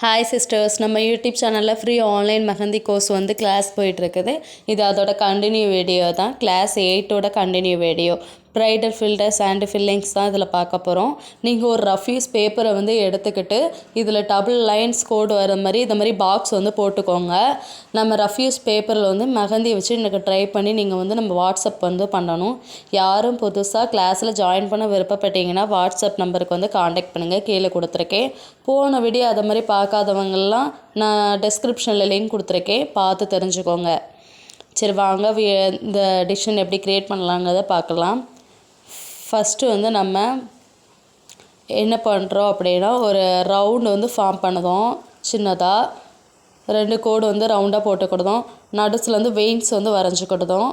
Hi sisters நம்ம YouTube சேனலில் free online mehndi course வந்து கிளாஸ் போயிட்டுருக்குது இது அதோட கண்டினியூ வீடியோ தான். Class எயிட்டோட continue video bridal filters and fillings தான் இதில் பார்க்க போகிறோம். நீங்கள் ஒரு ரஃப்யூஸ் பேப்பரை வந்து எடுத்துக்கிட்டு இதில் டபுள் லைன்ஸ் கோடு வர மாதிரி இந்த மாதிரி பாக்ஸ் வந்து போட்டுக்கோங்க. நம்ம ரஃப்யூஸ் பேப்பரில் வந்து மெஹந்தி வச்சு எனக்கு ட்ரை பண்ணி நீங்கள் வந்து நம்ம வாட்ஸ்அப் வந்து பண்ணணும். யாரும் புதுசாக கிளாஸில் ஜாயின் பண்ண விருப்பப்பட்டீங்கன்னா வாட்ஸ்அப் நம்பருக்கு வந்து காண்டாக்ட் பண்ணுங்கள் கீழே கொடுத்துருக்கேன். போன வீடியோ அதை மாதிரி பார்க்காதவங்கெல்லாம் நான் டெஸ்கிரிப்ஷனில் லிங்க் கொடுத்துருக்கேன். பார்த்து தெரிஞ்சுக்கோங்க. சரி வாங்க இந்த டிஷன் எப்படி க்ரியேட் பண்ணலாங்கிறத பார்க்கலாம். ஃபஸ்ட்டு வந்து நம்ம என்ன பண்ணுறோம் அப்படின்னா ஒரு ரவுண்டு வந்து ஃபார்ம் பண்ணதும் சின்னதாக ரெண்டு கோடு வந்து ரவுண்டாக போட்டுக்கிடுதோம் நடுஸில் வந்து வெயின்ஸ் வந்து வரைஞ்சிக்கிடுதோம்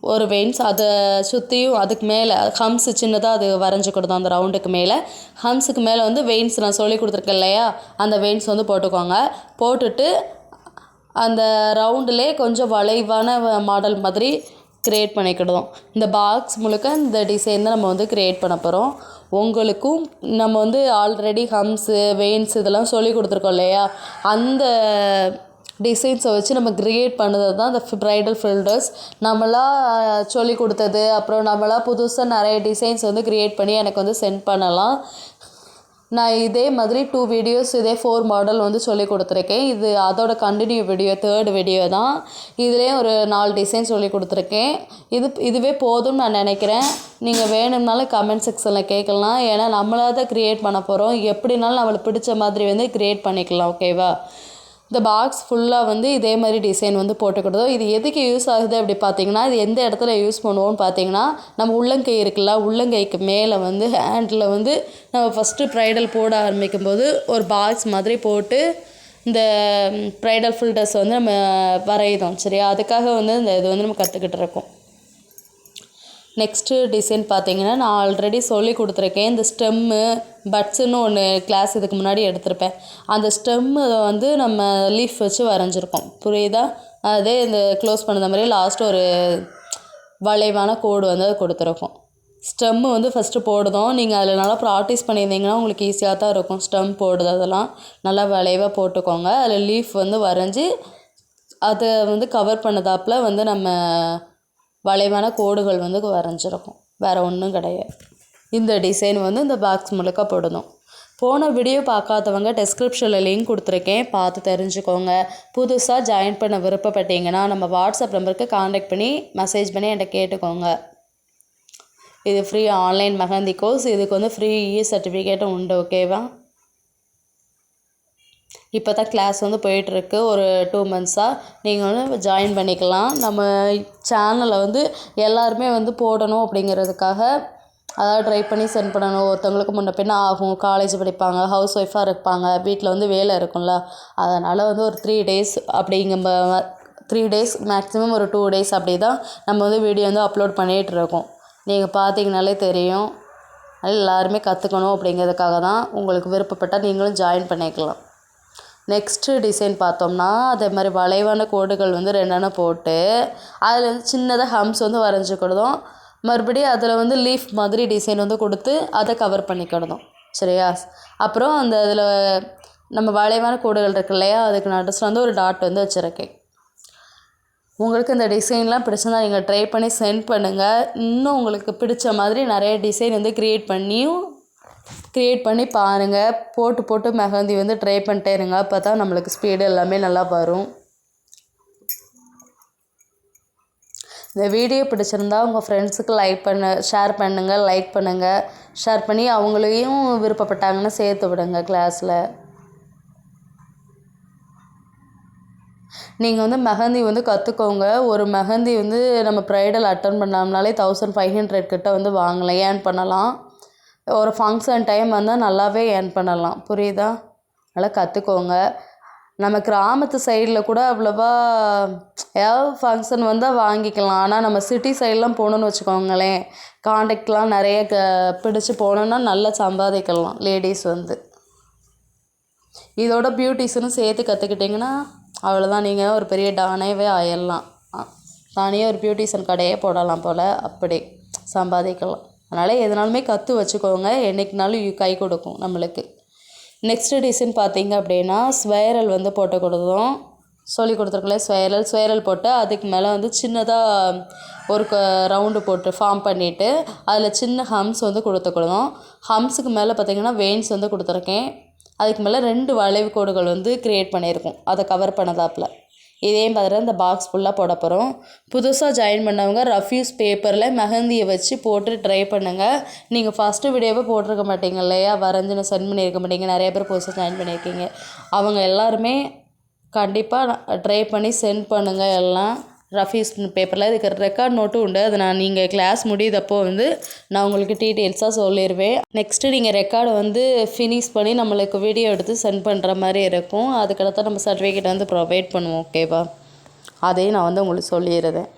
ஒரு வெயின்ஸ் அதை சுற்றியும் அதுக்கு மேலே ஹம்ஸ் சின்னதாக அது வரைஞ்சிக்கிடுதோம் அந்த ரவுண்டுக்கு மேலே. ஹம்ஸுக்கு மேலே வந்து வெயின்ஸ் நான் சொல்லி கொடுத்துருக்கேன் இல்லையா? அந்த வெயின்ஸ் வந்து போட்டுக்கோங்க. போட்டுட்டு அந்த ரவுண்டிலே கொஞ்சம் வளைவான மாடல் மாதிரி க்ரியேட் பண்ணிக்கிடுவோம் இந்த பாக்ஸ் முழுக்க இந்த டிசைன் தான் நம்ம வந்து க்ரியேட் பண்ண போகிறோம் உங்களுக்கும் நம்ம வந்து ஆல்ரெடி ஹம்ஸு வெயின்ஸ் இதெல்லாம் சொல்லி கொடுத்துருக்கோம் இல்லையா? அந்த டிசைன்ஸை வச்சு நம்ம க்ரியேட் பண்ணது தான் இந்த ப்ரைடல் ஃபில்டர்ஸ் நம்மளா சொல்லி கொடுத்தது அப்புறம் நம்மளா புதுசாக நிறைய டிசைன்ஸ் வந்து க்ரியேட் பண்ணி எனக்கு வந்து சென்ட் பண்ணலாம். நான் இதே மாதிரி டூ வீடியோஸ் இதே ஃபோர் மாடல் வந்து சொல்லி கொடுத்துருக்கேன். இது அதோட கண்டினியூ வீடியோ தேர்ட் வீடியோ தான். இதுலேயும் ஒரு நாலு டிசைன் சொல்லி கொடுத்துருக்கேன். இது இதுவே போதும்னு நான் நினைக்கிறேன். நீங்கள் வேணும்னாலும் கமெண்ட் செக்ஷனில் கேட்கலாம். ஏன்னா நம்மளாக தான் க்ரியேட் பண்ண போகிறோம் எப்படினாலும் நம்மளுக்கு பிடிச்ச மாதிரி வந்து க்ரியேட் பண்ணிக்கலாம் ஓகேவா இந்த பாக்ஸ் ஃபுல்லாக வந்து இதே மாதிரி டிசைன் வந்து போட்டுக்கிட்டதோ இது எதுக்கு யூஸ் ஆகுது அப்படி பார்த்தீங்கன்னா இது எந்த இடத்துல யூஸ் பண்ணுவோம்னு பார்த்தீங்கன்னா நம்ம உள்ளங்கை இருக்குல்ல உள்ளங்கைக்கு மேலே வந்து ஹேண்டில் வந்து நம்ம ஃபஸ்ட்டு ப்ரைடல் போட ஆரம்பிக்கும் போது ஒரு பாக்ஸ் மாதிரி போட்டு இந்த ப்ரைடல் ஃபில்டர்ஸ் வந்து நம்ம வரையுதோம் சரியா? அதுக்காக வந்து இந்த இது வந்து நம்ம கற்றுக்கிட்டு இருக்கோம். நெக்ஸ்ட்டு டிசைன் பார்த்தீங்கன்னா நான் ஆல்ரெடி சொல்லி கொடுத்துருக்கேன். இந்த ஸ்டெம்மு பட்ஸுன்னு ஒன்று கிளாஸ் இதுக்கு முன்னாடி எடுத்திருப்பேன். அந்த ஸ்டெம்மு வந்து நம்ம லீஃப் வச்சு வரைஞ்சிருக்கோம். புரியுதா? அதே இந்த க்ளோஸ் பண்ண மாதிரி லாஸ்ட் ஒரு வளைவான கோடு வந்து கொடுத்துருக்கோம். ஸ்டெம்மு வந்து ஃபஸ்ட்டு போடுதோம். நீங்கள் அதில் நல்லா ப்ராக்டிஸ் பண்ணியிருந்தீங்கன்னா உங்களுக்கு ஈஸியாக தான் இருக்கும். ஸ்டெம் போடுது அதெல்லாம். நல்லா வளைவாக போட்டுக்கோங்க. அதில் லீஃப் வந்து வரைஞ்சி அதை வந்து கவர் பண்ணதாப்பில் வந்து நம்ம வளைவான கோடுகள் வந்து வரைஞ்சிருக்கும். வேறு ஒன்றும் கிடையாது. இந்த டிசைன் வந்து இந்த பாக்ஸ் முழுக்க போடணும். போன வீடியோ பார்க்காதவங்க டெஸ்கிரிப்ஷனில் லிங்க் கொடுத்துருக்கேன். பார்த்து தெரிஞ்சுக்கோங்க. புதுசாக ஜாயின் பண்ண விருப்பப்பட்டீங்கன்னா நம்ம வாட்ஸ்அப் நம்பருக்கு காண்டாக்ட் பண்ணி மெசேஜ் பண்ணி என்கிட்ட கேட்டுக்கோங்க. இது ஃப்ரீ ஆன்லைன் மெஹந்தி கோர்ஸ் இதுக்கு வந்து ஃப்ரீ இ சர்டிஃபிகேட்டும் உண்டு ஓகேவா இப்போ தான் கிளாஸ் வந்து போயிட்டுருக்கு. ஒரு டூ மந்த்ஸாக நீங்கள் வந்து ஜாயின் பண்ணிக்கலாம். நம்ம சேனலை வந்து எல்லாருமே வந்து போடணும் அப்படிங்கிறதுக்காக அதாவது ட்ரை பண்ணி சென்ட் பண்ணணும். ஒருத்தவங்களுக்கு முன்ன பின்ன ஆகும். காலேஜ் படிப்பாங்க ஹவுஸ் ஒய்ஃபாக இருப்பாங்க. வீட்டில் வந்து வேலை இருக்கும்ல. அதனால் வந்து ஒரு த்ரீ டேஸ் அப்படிங்க த்ரீ டேஸ் மேக்ஸிமம் ஒரு டூ டேஸ் அப்படி தான் நம்ம வந்து வீடியோ வந்து அப்லோட் பண்ணிகிட்டு இருக்கோம் நீங்கள் பார்த்தீங்கனாலே தெரியும். எல்லாருமே கற்றுக்கணும் அப்படிங்கிறதுக்காக தான் உங்களுக்கு விருப்பப்பட்டால் நீங்களும் ஜாயின் பண்ணிக்கலாம். நெக்ஸ்ட்டு டிசைன் பார்த்தோம்னா அதே மாதிரி வளைவான கோடுகள் வந்து ரெண்டெண்ணம் போட்டு அதில் வந்து சின்னதாக ஹம்ஸ் வந்து வரைஞ்சிக்கிடுதோம் மறுபடியும் அதில் வந்து லீஃப் மாதிரி டிசைன் வந்து கொடுத்து அதை கவர் பண்ணிக்கிடுதோம் சரியா? அப்புறம் அந்த இதில் நம்ம வளைவான கோடுகள் இருக்கு இல்லையா அதுக்கு நடுஸில் வந்து ஒரு டாட் வந்து வச்சுருக்கேன். உங்களுக்கு இந்த டிசைன்லாம் பிடிச்சிருந்தா நீங்கள் ட்ரை பண்ணி சென்ட் பண்ணுங்கள் இன்னும் உங்களுக்கு பிடிச்ச மாதிரி நிறைய டிசைன் வந்து க்ரியேட் பண்ணியும் க்ரியேட் பண்ணி பாருங்கள் போட்டு போட்டு மெஹந்தி வந்து ட்ரை பண்ணிட்டே இருங்க. அப்போ தான் நம்மளுக்கு ஸ்பீடு எல்லாமே நல்லா வரும். இந்த வீடியோ பிடிச்சிருந்தா உங்கள் ஃப்ரெண்ட்ஸுக்கு லைக் பண்ண ஷேர் பண்ணுங்கள் லைக் பண்ணுங்கள் ஷேர் பண்ணி அவங்களையும் விருப்பப்பட்டாங்கன்னா சேர்த்து விடுங்க கிளாஸில் நீங்கள் வந்து மெஹந்தி வந்து கற்றுக்கோங்க ஒரு மெஹந்தி வந்து நம்ம ப்ரைடல் அட்டன் பண்ணோம்னாலே தௌசண்ட் ஃபைவ் ஹண்ட்ரட் கிட்ட வந்து வாங்கலாம். ஏர்ன் பண்ணலாம். ஒரு ஃபங்க்ஷன் டைம் வந்தால் நல்லாவே ஏர்ன் பண்ணலாம். புரியுதா? நல்லா கற்றுக்கோங்க நம்ம கிராமத்து சைடில் கூட அவ்வளோவா ஏதாவது ஃபங்க்ஷன் வந்தால் வாங்கிக்கலாம். ஆனால் நம்ம சிட்டி சைட்லாம் போகணுன்னு வச்சுக்கோங்களேன். காண்டாக்ட்லாம் நிறைய க பிடிச்சி போனோன்னா நல்லா சம்பாதிக்கலாம் லேடிஸ் வந்து. இதோட பியூட்டிஷனும் சேர்த்து கற்றுக்கிட்டிங்கன்னா அவ்வளோதான் நீங்கள் ஒரு பெரிய டானேவே ஆயிடலாம் தானே ஒரு பியூட்டிஷன் கடையே போடலாம் போல். அப்படி சம்பாதிக்கலாம். அதனால் எதுனாலுமே கற்று வச்சுக்கோங்க. என்றைக்குனாலும் கை கொடுக்கும் நம்மளுக்கு. நெக்ஸ்ட் டிசைன் பார்த்தீங்க அப்படின்னா ஸ்வைரல் வந்து போட்டு கொடுத்தோம். சொல்லி கொடுத்துருக்கல ஸ்வைரல் ஸ்வைரல் போட்டு அதுக்கு மேலே வந்து சின்னதாக ஒரு க ரவுண்டு போட்டு ஃபார்ம் பண்ணிவிட்டு அதில் சின்ன ஹம்ஸ் வந்து கொடுத்துக்கணும் ஹம்ஸுக்கு மேலே பார்த்தீங்கன்னா வெயின்ஸ் வந்து கொடுத்துருக்கேன். அதுக்கு மேலே ரெண்டு வளைவு கோடுகள் வந்து க்ரியேட் பண்ணியிருக்கோம். அதை கவர் பண்ணதாப்பில் இதே மாதிரி இந்த பாக்ஸ் ஃபுல்லாக போட போகிறோம் புதுசாக ஜாயின் பண்ணவங்க ரஃப்யூஸ் பேப்பரில் மெஹந்தியை வச்சு போட்டு ட்ரை பண்ணுங்கள் நீங்கள் ஃபஸ்ட்டு வீடியோவே போட்டிருக்க மாட்டீங்க இல்லையா? வரைஞ்சு நான் சென்ட் பண்ணியிருக்க மாட்டீங்க. நிறைய பேர் புதுசாக ஜாயின் பண்ணியிருக்கீங்க. அவங்க எல்லாருமே கண்டிப்பாக ட்ரை பண்ணி சென்ட் பண்ணுங்கள் எல்லாம். ரஃபீஸ் பேப்பரில் இதுக்கு ரெக்கார்ட் நோட்டும் உண்டு. அதை நான் நீங்கள் கிளாஸ் முடியுதப்போ வந்து நான் உங்களுக்கு டீட்டெயில்ஸாக சொல்லிடுவேன் நெக்ஸ்ட்டு நீங்கள் ரெக்கார்டை வந்து ஃபினிஷ் பண்ணி நம்மளுக்கு வீடியோ எடுத்து சென்ட் பண்ணுற மாதிரி இருக்கும். அதுக்கடுத்து நம்ம சர்டிஃபிகேட் வந்து ப்ரொவைட் பண்ணுவோம் ஓகேவா அதையும் நான் வந்து உங்களுக்கு சொல்லிடுறேன்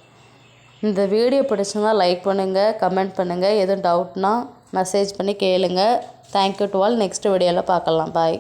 இந்த வீடியோ பிடிச்சிருந்தா லைக் பண்ணுங்கள் கமெண்ட் பண்ணுங்கள் எதுவும் டவுட்னா மெசேஜ் பண்ணி கேளுங்கள் தேங்க்யூ டு ஆல் நெக்ஸ்ட் வீடியோவில் பார்க்கலாம். பாய்